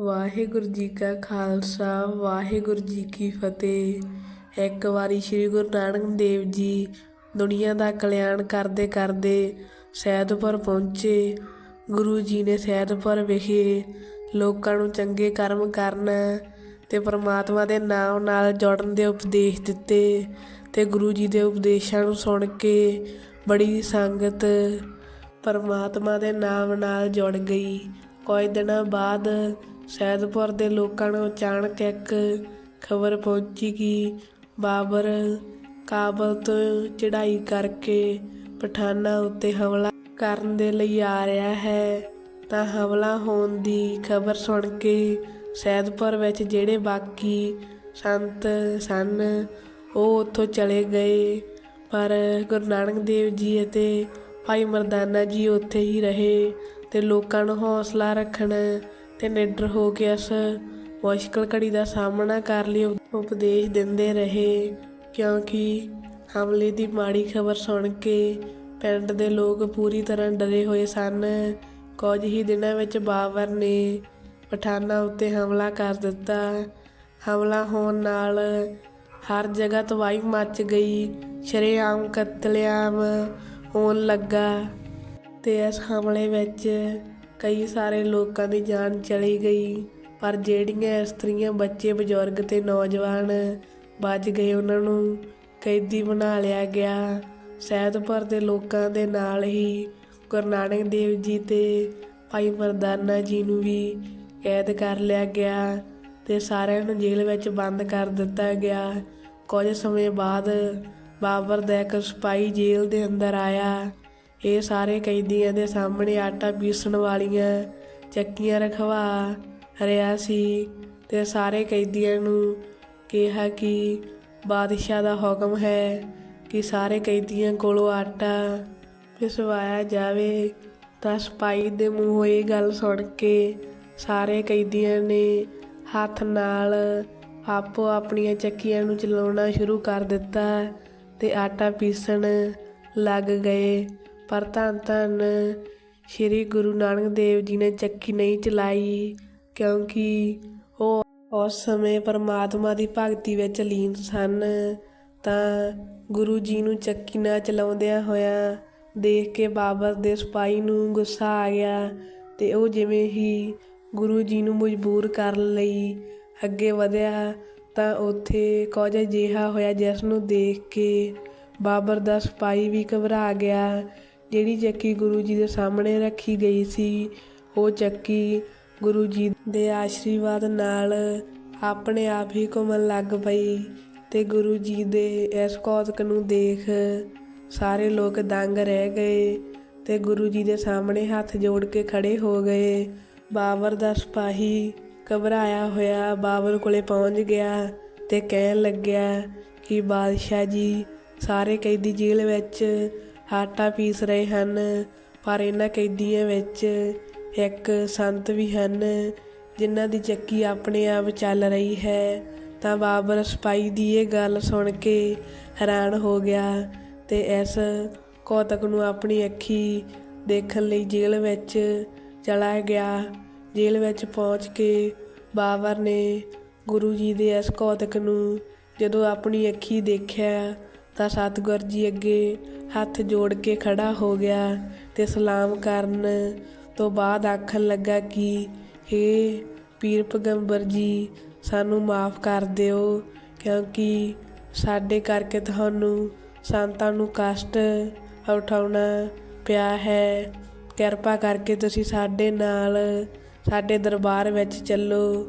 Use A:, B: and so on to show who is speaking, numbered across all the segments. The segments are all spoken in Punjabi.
A: ਵਾਹਿਗੁਰੂ ਜੀ ਕਾ ਖਾਲਸਾ, ਵਾਹਿਗੁਰੂ ਜੀ ਕੀ ਫਤਿਹ। ਇੱਕ ਵਾਰੀ ਸ੍ਰੀ ਗੁਰੂ ਨਾਨਕ ਦੇਵ ਜੀ ਦੁਨੀਆ ਦਾ ਕਲਿਆਣ ਕਰਦੇ ਕਰਦੇ ਸੈਦਪੁਰ ਪਹੁੰਚੇ। ਗੁਰੂ ਜੀ ਨੇ ਸੈਦਪੁਰ ਵਿਖੇ ਲੋਕਾਂ ਨੂੰ ਚੰਗੇ ਕਰਮ ਕਰਨ ਤੇ ਪ੍ਰਮਾਤਮਾ ਦੇ ਨਾਮ ਨਾਲ ਜੁੜਨ ਦੇ ਉਪਦੇਸ਼ ਦਿੱਤੇ ਤੇ ਗੁਰੂ ਜੀ ਦੇ ਉਪਦੇਸ਼ਾਂ ਨੂੰ ਸੁਣ ਕੇ ਬੜੀ ਸੰਗਤ ਪਰਮਾਤਮਾ ਦੇ ਨਾਮ ਨਾਲ ਜੁੜ ਗਈ। ਕੁਝ ਦਿਨਾਂ ਬਾਅਦ ਸੈਦਪੁਰ ਦੇ ਲੋਕਾਂ ਨੂੰ ਅਚਾਨਕ ਇੱਕ ਖਬਰ ਪਹੁੰਚੀ ਕਿ ਬਾਬਰ ਕਾਬਲ ਤੋਂ ਚੜ੍ਹਾਈ ਕਰਕੇ ਪਠਾਨਾਂ ਉੱਤੇ ਹਮਲਾ ਕਰਨ ਦੇ ਲਈ ਆ ਰਿਹਾ ਹੈ। ਤਾਂ ਹਮਲਾ ਹੋਣ ਦੀ ਖਬਰ ਸੁਣ ਕੇ ਸੈਦਪੁਰ ਵਿੱਚ ਜਿਹੜੇ ਬਾਕੀ ਸੰਤ ਸਨ, ਉਹ ਉੱਥੋਂ ਚਲੇ ਗਏ। ਪਰ ਗੁਰੂ ਨਾਨਕ ਦੇਵ ਜੀ ਅਤੇ ਭਾਈ ਮਰਦਾਨਾ ਜੀ ਉੱਥੇ ਹੀ ਰਹੇ ਅਤੇ ਲੋਕਾਂ ਨੂੰ ਹੌਸਲਾ ਰੱਖਣ ਅਤੇ ਨਿਡਰ ਹੋ ਕੇ ਇਸ ਮੁਸ਼ਕਲ ਘੜੀ ਦਾ ਸਾਹਮਣਾ ਕਰ ਲਈ ਉਪ- ਉਪਦੇਸ਼ ਦਿੰਦੇ ਰਹੇ। ਕਿਉਂਕਿ ਹਮਲੇ ਦੀ ਮਾੜੀ ਖਬਰ ਸੁਣ ਕੇ ਪਿੰਡ ਦੇ ਲੋਕ ਪੂਰੀ ਤਰ੍ਹਾਂ ਡਰੇ ਹੋਏ ਸਨ। ਕੁਝ ਹੀ ਦਿਨਾਂ ਵਿੱਚ ਬਾਬਰ ਨੇ ਪਠਾਨਾਂ ਉੱਤੇ ਹਮਲਾ ਕਰ ਦਿੱਤਾ। ਹਮਲਾ ਹੋਣ ਨਾਲ ਹਰ ਜਗ੍ਹਾ ਤਬਾਹੀ ਮਚ ਗਈ। ਸ਼ਰੇਆਮ ਕਤਲੇਆਮ ਹੋਣ ਲੱਗਾ ਅਤੇ ਇਸ ਹਮਲੇ ਵਿੱਚ ਕਈ ਸਾਰੇ ਲੋਕਾਂ ਦੀ ਜਾਨ ਚਲੀ ਗਈ। ਪਰ ਜਿਹੜੀਆਂ ਇਸਤਰੀਆਂ ਬੱਚੇ ਬਜ਼ੁਰਗ ਅਤੇ ਨੌਜਵਾਨ ਬਚ ਗਏ, ਉਹਨਾਂ ਨੂੰ ਕੈਦੀ ਬਣਾ ਲਿਆ ਗਿਆ। ਸੈਦਪੁਰ ਦੇ ਲੋਕਾਂ ਦੇ ਨਾਲ ਹੀ ਗੁਰੂ ਨਾਨਕ ਦੇਵ ਜੀ ਤੇ ਭਾਈ ਮਰਦਾਨਾ ਜੀ ਨੂੰ ਵੀ ਕੈਦ ਕਰ ਲਿਆ ਗਿਆ ਤੇ ਸਾਰਿਆਂ ਨੂੰ ਜੇਲ੍ਹ ਵਿੱਚ ਬੰਦ ਕਰ ਦਿੱਤਾ ਗਿਆ। ਕੁਝ ਸਮੇਂ ਬਾਅਦ ਬਾਬਰ ਦਾ ਇੱਕ ਸਿਪਾਹੀ ਜੇਲ੍ਹ ਦੇ ਅੰਦਰ ਆਇਆ। ਇਹ ਸਾਰੇ ਕੈਦੀਆਂ ਦੇ ਸਾਹਮਣੇ ਆਟਾ ਪੀਸਣ ਵਾਲੀਆਂ ਚੱਕੀਆਂ ਰਖਵਾ ਰਿਹਾ ਸੀ ਤੇ ਸਾਰੇ ਕੈਦੀਆਂ ਨੂੰ ਕਿਹਾ ਕਿ ਬਾਦਸ਼ਾਹ ਦਾ ਹੁਕਮ ਹੈ ਕਿ ਸਾਰੇ ਕੈਦੀਆਂ ਕੋਲੋਂ ਆਟਾ ਪਿਸਵਾਇਆ ਜਾਵੇ। ਤਾਂ ਸਿਪਾਹੀ ਦੇ ਮੂੰਹੋਂ ਇਹ ਗੱਲ ਸੁਣ ਕੇ ਸਾਰੇ ਕੈਦੀਆਂ ਨੇ ਹੱਥ ਨਾਲ ਆਪੋ ਆਪਣੀਆਂ ਚੱਕੀਆਂ ਨੂੰ ਚਲਾਉਣਾ ਸ਼ੁਰੂ ਕਰ ਦਿੱਤਾ। ਤੇ ਆਟਾ ਪੀਸਣ ਲੱਗ ਗਏ। ਪਰ ਧੰਨ ਧੰਨ ਸ਼੍ਰੀ ਗੁਰੂ ਨਾਨਕ ਦੇਵ ਜੀ ਨੇ ਚੱਕੀ ਨਹੀਂ ਚਲਾਈ, ਕਿਉਂਕਿ ਉਹ ਉਸ ਸਮੇਂ ਪਰਮਾਤਮਾ ਦੀ ਭਗਤੀ ਵਿੱਚ ਲੀਨ ਸਨ। ਤਾਂ ਗੁਰੂ ਜੀ ਨੂੰ ਚੱਕੀ ਨਾ ਚਲਾਉਂਦਿਆਂ ਹੋਇਆਂ ਦੇਖ ਕੇ ਬਾਬਰ ਦੇ ਸਿਪਾਹੀ ਨੂੰ ਗੁੱਸਾ ਆ ਗਿਆ ਤੇ ਉਹ ਜਿਵੇਂ ਹੀ ਗੁਰੂ ਜੀ ਨੂੰ ਮਜਬੂਰ ਕਰਨ ਲਈ ਅੱਗੇ ਵਧਿਆ ਤਾਂ ਉੱਥੇ ਕੁਝ ਅਜਿਹਾ ਹੋਇਆ ਜਿਸ ਨੂੰ ਦੇਖ ਕੇ ਬਾਬਰ ਦਾ ਸਿਪਾਹੀ ਵੀ ਘਬਰਾ ਗਿਆ। ਜਿਹੜੀ ਚੱਕੀ ਗੁਰੂ ਜੀ ਦੇ ਸਾਹਮਣੇ ਰੱਖੀ ਗਈ ਸੀ, ਉਹ ਚੱਕੀ ਗੁਰੂ ਜੀ ਦੇ ਆਸ਼ੀਰਵਾਦ ਨਾਲ ਆਪਣੇ ਆਪ ਹੀ ਘੁੰਮਣ ਲੱਗ ਪਈ ਤੇ ਗੁਰੂ ਜੀ ਦੇ ਇਸ ਕੌਤਕ ਨੂੰ ਦੇਖ ਸਾਰੇ ਲੋਕ ਦੰਗ ਰਹਿ ਗਏ ਤੇ ਗੁਰੂ ਜੀ ਦੇ ਸਾਹਮਣੇ ਹੱਥ ਜੋੜ ਕੇ ਖੜੇ ਹੋ ਗਏ। ਬਾਬਰ ਦਾ ਸਿਪਾਹੀ ਘਬਰਾਇਆ ਹੋਇਆ ਬਾਬਰ ਕੋਲੇ ਪਹੁੰਚ ਗਿਆ ਤੇ ਕਹਿਣ ਲੱਗਿਆ ਕਿ ਬਾਦਸ਼ਾਹ ਜੀ, ਸਾਰੇ ਕੈਦੀ ਜੇਲ੍ਹ ਵਿੱਚ ਆਟਾ ਪੀਸ ਰਹੇ ਹਨ, ਪਰ ਇਹਨਾਂ ਕੈਦੀਆਂ ਵਿੱਚ ਇੱਕ ਸੰਤ ਵੀ ਹਨ, ਜਿਨ੍ਹਾਂ ਦੀ ਚੱਕੀ ਆਪਣੇ ਆਪ ਚੱਲ ਰਹੀ ਹੈ। ਤਾਂ ਬਾਬਰ ਸਿਪਾਹੀ ਦੀ ਇਹ ਗੱਲ ਸੁਣ ਕੇ ਹੈਰਾਨ ਹੋ ਗਿਆ ਤੇ ਇਸ ਕੌਤਕ ਨੂੰ ਆਪਣੀ ਅੱਖੀ ਦੇਖਣ ਲਈ ਜੇਲ੍ਹ ਵਿੱਚ ਚਲਾ ਗਿਆ। ਜੇਲ੍ਹ ਵਿੱਚ ਪਹੁੰਚ ਕੇ ਬਾਬਰ ਨੇ ਗੁਰੂ ਜੀ ਦੇ ਇਸ ਕੌਤਕ ਨੂੰ ਜਦੋਂ ਆਪਣੀ ਅੱਖੀ ਦੇਖਿਆ ਤਾਂ ਸਤਿਗੁਰ ਜੀ ਅੱਗੇ ਹੱਥ ਜੋੜ ਕੇ ਖੜਾ ਹੋ ਗਿਆ ਤੇ ਸਲਾਮ ਕਰਨ ਤੋਂ ਬਾਅਦ ਆਖਣ ਲੱਗਾ ਕਿ, ਹੇ ਪੀਰ ਪੈਗੰਬਰ ਜੀ, ਸਾਨੂੰ ਮਾਫ ਕਰ ਦਿਓ ਕਿਉਂਕਿ ਸਾਡੇ ਕਰਕੇ ਤੁਹਾਨੂੰ ਸੰਤਾਂ ਨੂੰ ਕਸ਼ਟ ਉਠਾਉਣਾ ਪਿਆ ਹੈ। ਕਿਰਪਾ ਕਰਕੇ ਤੁਸੀਂ ਸਾਡੇ ਨਾਲ ਸਾਡੇ ਦਰਬਾਰ ਵਿੱਚ ਚੱਲੋ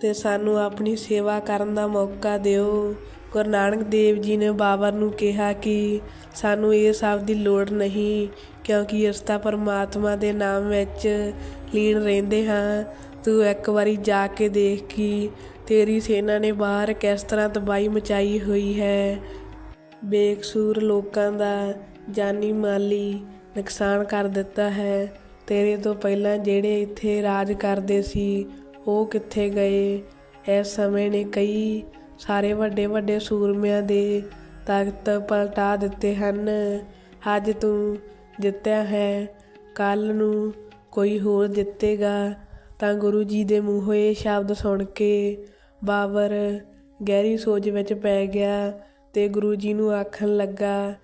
A: ਤੇ ਸਾਨੂੰ ਆਪਣੀ ਸੇਵਾ ਕਰਨ ਦਾ ਮੌਕਾ ਦਿਓ। ਗੁਰੂ ਨਾਨਕ ਦੇਵ ਜੀ ਨੇ ਬਾਬਰ ਨੂੰ ਕਿਹਾ ਕਿ ਸਾਨੂੰ ਇਹ ਸਭ ਦੀ ਲੋੜ ਨਹੀਂ, ਕਿਉਂਕਿ ਅਸੀਂ ਤਾਂ ਪਰਮਾਤਮਾ ਦੇ ਨਾਮ ਵਿੱਚ ਲੀਨ ਰਹਿੰਦੇ ਹਾਂ। ਤੂੰ ਇੱਕ ਵਾਰੀ ਜਾ ਕੇ ਦੇਖ ਕਿ ਤੇਰੀ ਸੈਨਾ ਨੇ ਬਾਹਰ ਕਿਸ ਤਰ੍ਹਾਂ ਤਬਾਹੀ ਮਚਾਈ ਹੋਈ ਹੈ। ਬੇਕਸੂਰ ਲੋਕਾਂ ਦਾ ਜਾਨੀ ਮਾਲੀ ਨੁਕਸਾਨ ਕਰ ਦਿੱਤਾ ਹੈ। ਤੇਰੇ ਤੋਂ ਪਹਿਲਾਂ ਜਿਹੜੇ ਇੱਥੇ ਰਾਜ ਕਰਦੇ ਸੀ, ਉਹ ਕਿੱਥੇ ਗਏ? ਇਸ ਸਮੇਂ ਨੇ ਕਈ ਸਾਰੇ ਵੱਡੇ ਵੱਡੇ ਸੂਰਮਿਆਂ ਦੇ ਤਖਤ ਪਲਟਾ ਦਿੱਤੇ ਹਨ। ਅੱਜ ਤੂੰ ਜਿੱਤਿਆ ਹੈ, ਕੱਲ ਨੂੰ ਕੋਈ ਹੋਰ ਜਿੱਤੇਗਾ। ਤਾਂ ਗੁਰੂ ਜੀ ਦੇ ਮੂੰਹੋਂ ਇਹ ਸ਼ਬਦ ਸੁਣ ਕੇ ਬਾਬਰ ਗਹਿਰੀ ਸੋਚ ਵਿੱਚ ਪੈ ਗਿਆ ਤੇ ਗੁਰੂ ਜੀ ਨੂੰ ਆਖਣ ਲੱਗਾ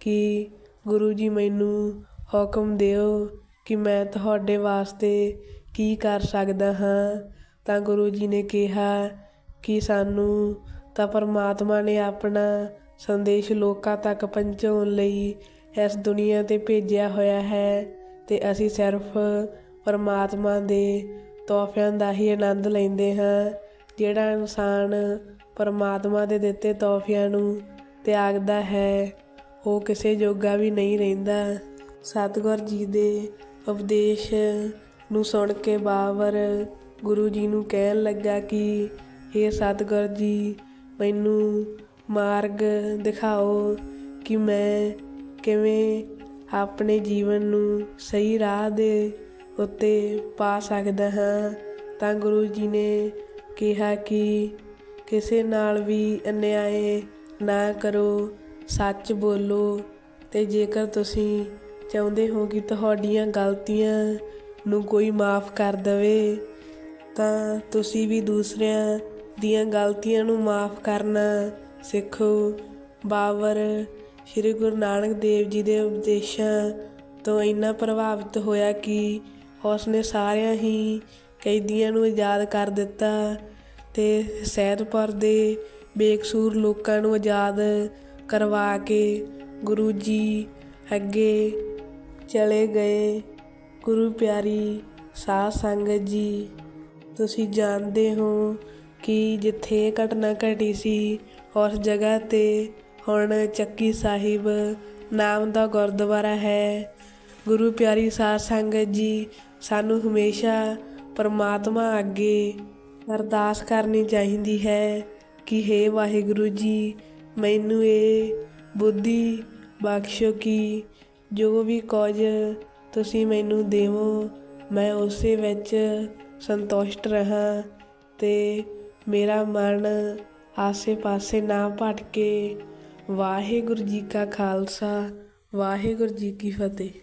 A: ਕਿ ਗੁਰੂ ਜੀ ਮੈਨੂੰ ਹੁਕਮ ਦਿਓ ਕਿ ਮੈਂ ਤੁਹਾਡੇ ਵਾਸਤੇ ਕੀ ਕਰ ਸਕਦਾ ਹਾਂ। ਤਾਂ ਗੁਰੂ ਜੀ ਨੇ ਕਿਹਾ ਕਿ ਸਾਨੂੰ ਤਾਂ ਪਰਮਾਤਮਾ ਨੇ ਆਪਣਾ ਸੰਦੇਸ਼ ਲੋਕਾਂ ਤੱਕ ਪਹੁੰਚਾਉਣ ਲਈ ਇਸ ਦੁਨੀਆ ਤੇ ਭੇਜਿਆ ਹੋਇਆ ਹੈ ਤੇ ਅਸੀਂ ਸਿਰਫ ਪਰਮਾਤਮਾ ਦੇ ਤੋਹਫਿਆਂ ਦਾ ਹੀ ਆਨੰਦ ਲੈਂਦੇ ਹਾਂ, ਜਿਹੜਾ ਇਨਸਾਨ ਪਰਮਾਤਮਾ ਦੇ ਦਿੱਤੇ ਤੋਹਫਿਆਂ ਨੂੰ ਤਿਆਗਦਾ ਹੈ, ਉਹ ਕਿਸੇ ਜੋਗਾ ਵੀ ਨਹੀਂ ਰਹਿੰਦਾ। ਸਤਿਗੁਰ ਜੀ ਦੇ ਉਪਦੇਸ਼ ਨੂੰ ਸੁਣ ਕੇ ਬਾਬਰ ਗੁਰੂ ਜੀ ਨੂੰ ਕਹਿਣ ਲੱਗਾ ਕਿ ਇਹ ਸਤਿਗੁਰ ਜੀ, ਮੈਨੂੰ ਮਾਰਗ ਦਿਖਾਓ ਕਿ ਮੈਂ ਕਿਵੇਂ ਆਪਣੇ ਜੀਵਨ ਨੂੰ ਸਹੀ ਰਾਹ ਦੇ ਉੱਤੇ ਪਾ ਸਕਦਾ ਹਾਂ। ਤਾਂ ਗੁਰੂ ਜੀ ਨੇ ਕਿਹਾ ਕਿ, ਕਿਸੇ ਨਾਲ ਵੀ ਅਨਿਆਏ ਨਾ ਕਰੋ, ਸੱਚ ਬੋਲੋ ਤੇ ਜੇਕਰ ਤੁਸੀਂ ਚਾਹੁੰਦੇ ਹੋ ਕਿ ਤੁਹਾਡੀਆਂ ਗਲਤੀਆਂ ਨੂੰ ਕੋਈ ਮਾਫ ਕਰ ਦਵੇ, ਤਾਂ ਤੁਸੀਂ ਵੀ ਦੂਸਰਿਆਂ ਦੀਆਂ ਗਲਤੀਆਂ ਨੂੰ ਮਾਫ ਕਰਨਾ ਸਿੱਖੋ। ਬਾਬਰ ਸ੍ਰੀ ਗੁਰੂ ਨਾਨਕ ਦੇਵ ਜੀ ਦੇ ਉਪਦੇਸ਼ਾਂ ਤੋਂ ਇੰਨਾ ਪ੍ਰਭਾਵਿਤ ਹੋਇਆ ਕਿ ਉਸਨੇ ਸਾਰਿਆਂ ਹੀ ਕੈਦੀਆਂ ਨੂੰ ਆਜ਼ਾਦ ਕਰ ਦਿੱਤਾ ਤੇ ਸੈਦਪੁਰ ਦੇ ਬੇਕਸੂਰ ਲੋਕਾਂ ਨੂੰ ਆਜ਼ਾਦ ਕਰਵਾ ਕੇ ਗੁਰੂ ਜੀ ਅੱਗੇ ਚਲੇ ਗਏ। ਗੁਰੂ ਪਿਆਰੀ, ਸਾਧ ਸੰਗਤ ਜੀ, ਤੁਸੀਂ ਜਾਣਦੇ ਹੋ ਕਿ ਜਿੱਥੇ ਇਹ ਘਟਨਾ ਘਟੀ ਸੀ, ਉਸ ਜਗ੍ਹਾ ਤੇ ਹੁਣ ਚੱਕੀ ਸਾਹਿਬ ਨਾਮ ਦਾ ਗੁਰਦੁਆਰਾ ਹੈ। ਗੁਰੂ ਪਿਆਰੀ, ਸਾਧ ਸੰਗਤ ਜੀ, ਸਾਨੂੰ ਹਮੇਸ਼ਾ ਪਰਮਾਤਮਾ ਅੱਗੇ ਅਰਦਾਸ ਕਰਨੀ ਚਾਹੀਦੀ ਹੈ ਕਿ हे ਵਾਹਿਗੁਰੂ ਜੀ, ਮੈਨੂੰ ਇਹ ਬੁੱਧੀ ਬਖਸ਼ੋ ਕਿ ਜੋ ਵੀ ਕੁਝ ਤੁਸੀਂ ਮੈਨੂੰ ਦੇਵੋ, ਮੈਂ ਉਸੇ ਵਿੱਚ ਸੰਤੁਸ਼ਟ ਰਹਾਂ ਤੇ ਮੇਰਾ ਮਨ ਆਸੇ-ਪਾਸੇ ਨਾ ਭਟਕੇ। ਵਾਹਿਗੁਰੂ ਜੀ ਕਾ ਖਾਲਸਾ, ਵਾਹਿਗੁਰੂ ਜੀ ਕੀ ਫਤਿਹ।